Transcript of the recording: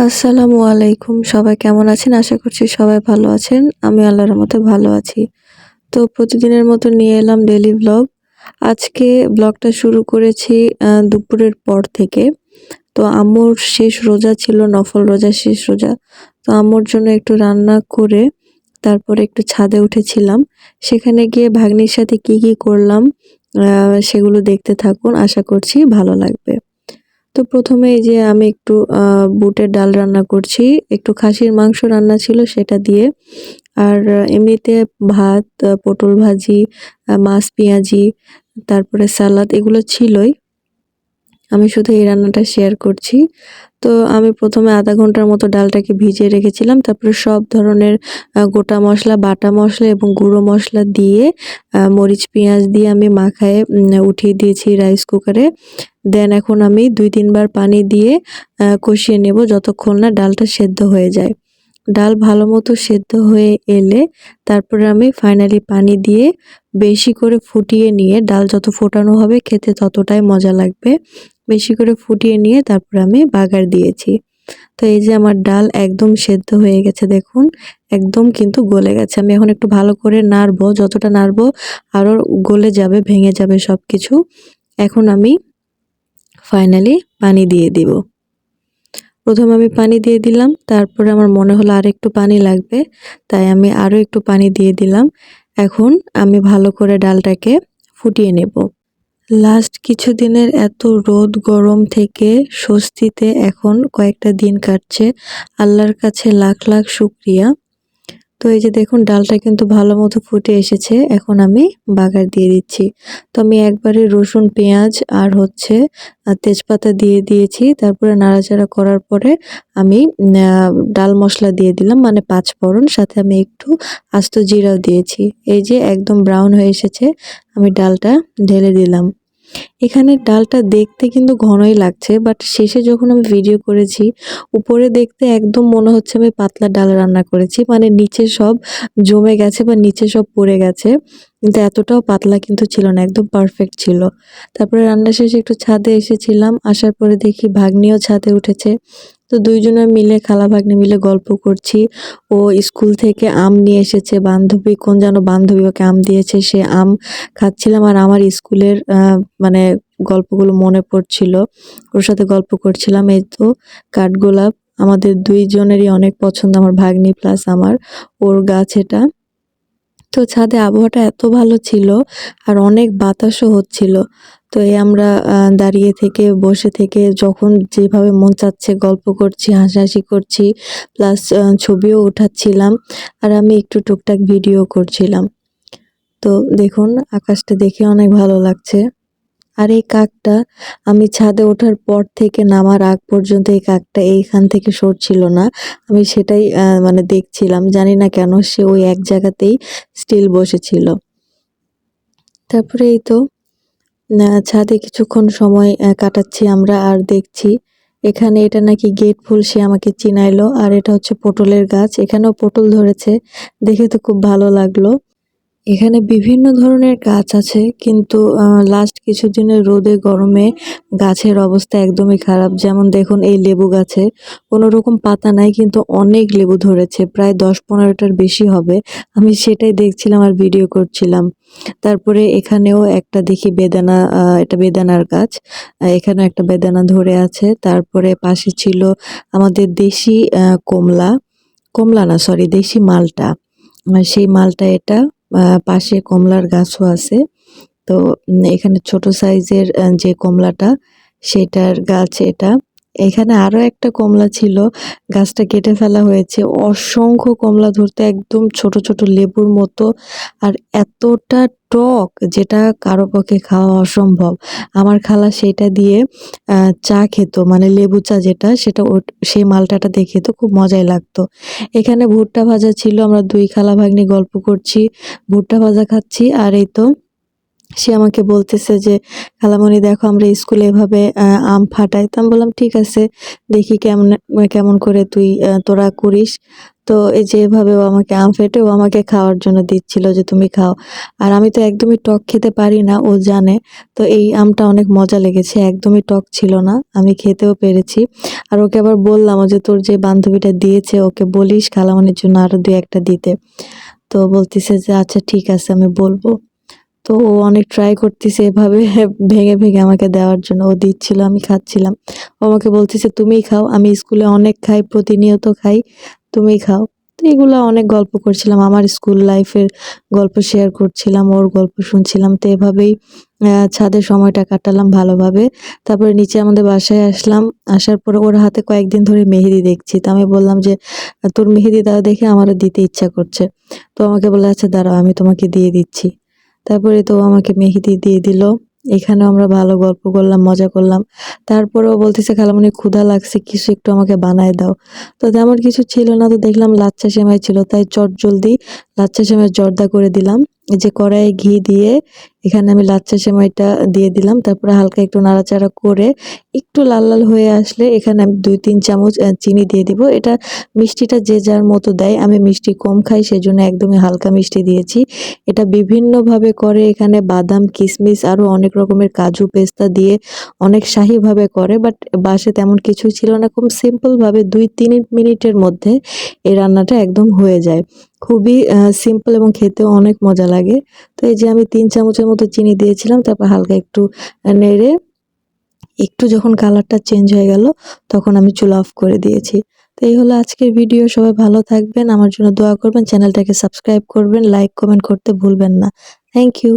আসসালামু আলাইকুম। সবাই কেমন আছেন? আশা করছি সবাই ভালো আছেন। আমি আল্লাহর মতে ভালো আছি। তো প্রতিদিনের মতো নিয়ে এলাম ডেলি ব্লগ আজকে ব্লগটা শুরু করেছি দুপুরের পর থেকে। তো আম্মুর শেষ রোজা ছিল, নফল রোজা শেষ রোজা। তো আম্মুর জন্য একটু রান্না করে তারপরে একটু ছাদে উঠেছিলাম। সেখানে গিয়ে ভাগ্নির সাথে কি কি করলাম সেগুলো দেখতে থাকুন। আশা করছি ভালো লাগবে। তো প্রথমে এই যে আমি একটু বুটের ডাল রান্না করছি, একটু খাসির মাংস রান্না ছিল সেটা দিয়ে। আর এমনিতে ভাত পটল ভাজি মাছ পেঁয়াজি, তারপরে সালাদ এগুলো ছিলই। আমি শুধু এই রান্নাটা শেয়ার করছি। তো আমি প্রথমে আধা ঘণ্টার মতো ডালটাকে ভিজিয়ে রেখেছিলাম, তারপরে সব ধরনের গোটা মশলা, বাটা মশলা এবং গুঁড়ো মশলা দিয়ে মরিচ পেঁয়াজ দিয়ে আমি মাখায় উঠিয়ে দিয়েছি রাইস কুকারে দেন এখন আমি দুই তিনবার পানি দিয়ে কষিয়ে নেব যতক্ষণ না ডালটা সেদ্ধ হয়ে যায়। ডাল ভালো মতো সেদ্ধ হয়ে এলে তারপরে আমি ফাইনালি পানি দিয়ে বেশি করে ফুটিয়ে নিয়ে, ডাল যত ফোটানো হবে খেতে ততটাই মজা লাগবে, বেশি করে ফুটিয়ে নিয়ে তারপর আমি বাগার দিয়েছি। তো এই যে আমার ডাল একদম সেদ্ধ হয়ে গেছে দেখুন, একদম কিন্তু গলে গেছে। আমি এখন একটু ভালো করে নাড়বো, যতটা নাড়বো আরও গলে যাবে, ভেঙে যাবে সব কিছু এখন আমি ফাইনালি পানি দিয়ে দিব। প্রথম আমি পানি দিয়ে দিলাম, তারপরে আমার মনে হলো আর একটু পানি লাগবে, তাই আমি আরও একটু পানি দিয়ে দিলাম। এখন আমি ভালো করে ডালটাকে ফুটিয়ে নেব। লাস্ট কিছুদিনের এত রোদ গরম থেকে স্বস্তিতে এখন কয়েকটা দিন কাটছে। আল্লাহর কাছে লাখ লাখ শুক্রিয়া। তো এই যে দেখুন, ডালটা কিন্তু ভালো মতো ফুটে এসেছে। এখন আমি বাগার দিয়ে দিচ্ছি। তো আমি একবারে রসুন, পেঁয়াজ আর হচ্ছে তেজপাতা দিয়ে দিয়েছি। তারপরে নাড়াচাড়া করার পরে আমি ডাল মশলা দিয়ে দিলাম মানে পাঁচ ফোড়ন সাথে আমি একটু আস্ত জিরাও দিয়েছি। এই যে একদম ব্রাউন হয়ে এসেছে, আমি ডালটা ঢেলে দিলাম। এখানে ডালটা দেখতে কিন্তু ঘনই লাগছে বাট শেষে যখন আমি ভিডিও করেছি, উপরে দেখতে একদম মনে হচ্ছে আমি পাতলা ডাল রান্না করেছি মানে নিচে সব জমে গেছে বা নিচে সব পড়ে গেছে, কিন্তু এতটাও পাতলা কিন্তু ছিল না, একদম পারফেক্ট ছিল। তারপরে রান্না শেষে একটু ছাদে এসেছিলাম, আসার পরে দেখি ভাগ্নিও ছাদে উঠেছে তো দুইজনে মিলে খালা ভাগ্নে মিলে গল্প করছি। ও স্কুল থেকে আম নিয়ে এসেছে, বান্ধবী কোন যেন বান্ধবী ওকে আম দিয়েছে, সে আম খাচ্ছিলাম আর আমার স্কুলের মানে গল্পগুলো মনে পড়ছিল। ওর সাথে গল্প করছিলাম, এই তো কাঠগোলাপ। আমাদের দুইজনেরই অনেক পছন্দ, আমার ভাগ্নি প্লাস আমার। ওর গাছ এটা। তো ছাদে আবহাওয়াটা এত ভালো ছিল আর অনেক বাতাসও হচ্ছিল। তো এই আমরা দাঁড়িয়ে থেকে, বসে থেকে যখন যেভাবে মন চাচ্ছে গল্প করছি, হাসাহাসি করছি প্লাস ছবিও উঠাচ্ছিলাম আর আমি একটু টুকটাক ভিডিও করছিলাম। তো দেখুন, আকাশটা দেখে অনেক ভালো লাগছে। আর এই কাকটা, আমি ছাদে ওঠার পর থেকে নামার আগ পর্যন্ত এই কাকটা এইখান থেকে সরছিল না। আমি সেটাই মানে দেখছিলাম, জানি না কেন সে ওই এক জায়গাতেই স্টিল বসেছিল। তারপরে এই তো ছাদে কিছুক্ষণ সময় কাটাচ্ছি আমরা আর দেখছি, এখানে এটা নাকি গেট ফুল সে আমাকে চিনাইলো, আর এটা হচ্ছে পটলের গাছ, এখানেও পটল ধরেছে, দেখে তো খুব ভালো লাগল। এখানে বিভিন্ন ধরনের গাছ আছে, কিন্তু লাস্ট কিছুদিনের রোদে, গরমে গাছের অবস্থা একদমই খারাপ। যেমন দেখুন, এই লেবু গাছে কোনো রকম পাতা নাই, কিন্তু অনেক লেবু ধরেছে, প্রায় দশ পনেরোটার বেশি হবে। আমি সেটাই দেখছিলাম আর ভিডিও করছিলাম। তারপরে এখানেও একটা দেখি বেদানা এটা বেদানার গাছ এখানেও একটা বেদানা ধরে আছে। তারপরে পাশে ছিল আমাদের দেশি কমলা কমলা না সরি দেশি মালটা। সেই মালটা এটা পাশে কমলার গাছও আছে। তো এখানে ছোট সাইজের যে কমলাটা সেটার গাছ এটা। এখানে আরও একটা কমলা ছিল, গাছটা কেটে ফেলা হয়েছে। অসংখ্য কমলা ধরতে একদম ছোট ছোট লেবুর মতো। আর এতটা টক যেটা কারও পক্ষে খাওয়া অসম্ভব। আমার খালা সেটা দিয়ে চা খেত মানে লেবু চা যেটা, সেটা সেই মালটাটা দিয়ে খেত, খুব মজাই লাগতো। এখানে ভুট্টা ভাজা ছিল, আমরা দুই খালা ভাগ্নি গল্প করছি। ভুট্টা ভাজা খাচ্ছি, আর এই তো সে আমাকে বলতেছে যে খালামণি দেখো আমরা স্কুলে এভাবে আম ফাটাই। তো আমি বললাম, ঠিক আছে, দেখি কেমন কেমন করে তুই তোরা করিস। তো এই যে এভাবে ও আমাকে আম ফেটে, ও আমাকে খাওয়ার জন্য দিচ্ছিল যে, তুমি খাও। আর আমি তো একদমই টক খেতে পারি না, ও জানে। তো এই আমটা অনেক মজা লেগেছে, একদমই টক ছিল না, আমি খেতেও পেরেছি। আর ওকে আবার বললাম যে, তোর যে বান্ধবীটা দিয়েছে, ওকে বলিস খালামণির জন্য আরও দুই একটা দিতে। তো বলতেছে যে আচ্ছা ঠিক আছে, আমি বলব। তো ও অনেক ট্রাই করতেছে এভাবে, ভেঙে ভেঙে আমাকে দেওয়ার জন্য। ও দিচ্ছিল, আমি খাচ্ছিলাম। ও আমাকে বলতেছে, তুমিই খাও, আমি স্কুলে অনেক খাই, প্রতিনিয়ত খাই, তুমিই খাও। তো এগুলো অনেক গল্প করছিলাম, আমার স্কুল লাইফের গল্প শেয়ার করছিলাম, ওর গল্প শুনছিলাম। তো এভাবেই ছাদে সময়টা কাটালাম ভালোভাবে। তারপরে নিচে আমাদের বাসায় আসলাম, আসার পরে ওর হাতে কয়েকদিন ধরে মেহেদি দেখছি। তো আমি বললাম যে, তোর মেহেদি দেওয়া দেখে, আমারও দিতে ইচ্ছা করছে। তো আমাকে বলে আচ্ছা দাঁড়াও, আমি তোমাকে দিয়ে দিচ্ছি। তারপরে তো আমাকে মেহেদি দিয়ে দিল। এখানেও আমরা ভালো গল্প করলাম, মজা করলাম। তারপরেও বলতেছে খালামণি ক্ষুধা লাগছে, কিছু একটু আমাকে বানায় দাও। তো তেমন কিছু ছিল না, তো দেখলাম লাচ্চা সেমাই ছিল, তাই চট জলদি লাচ্চা সেমাই জর্দা করে দিলাম। যে কড়াইয়ে ঘি দিয়ে এখানে আমি লাচ্চা সেমাইটা দিয়ে দিলাম। তারপরে হালকা একটু নাড়াচাড়া করে একটু লাল লাল হয়ে আসলে এখানে আমি দুই, তিন চামচ চিনি দিয়ে দিব। এটা মিষ্টিটা যে যার মতো দেয়, আমি মিষ্টি কম খাই, সেজন্য একদমই হালকা মিষ্টি দিয়েছি। এটা বিভিন্নভাবে করে এখানে বাদাম কিশমিশ আরও অনেক রকমের কাজু পেস্তা দিয়ে অনেক শাহীভাবে করে, বাট বাসে তেমন কিছু ছিল না। খুব সিম্পলভাবে দুই, তিন মিনিটের মধ্যে এই রান্নাটা একদম হয়ে যায়। খুবই সিম্পল এবং খেতেও অনেক মজা লাগে। তো এই যে আমি তিন চামচের মতো চিনি দিয়েছিলাম, তারপর হালকা একটু নেড়ে একটু যখন কালারটা চেঞ্জ হয়ে গেল, তখন আমি চুলা অফ করে দিয়েছি। তো এই হলো আজকের ভিডিও সবাই ভালো থাকবেন, আমার জন্য দোয়া করবেন, চ্যানেলটাকে সাবস্ক্রাইব করবেন লাইক কমেন্ট করতে ভুলবেন না। Thank you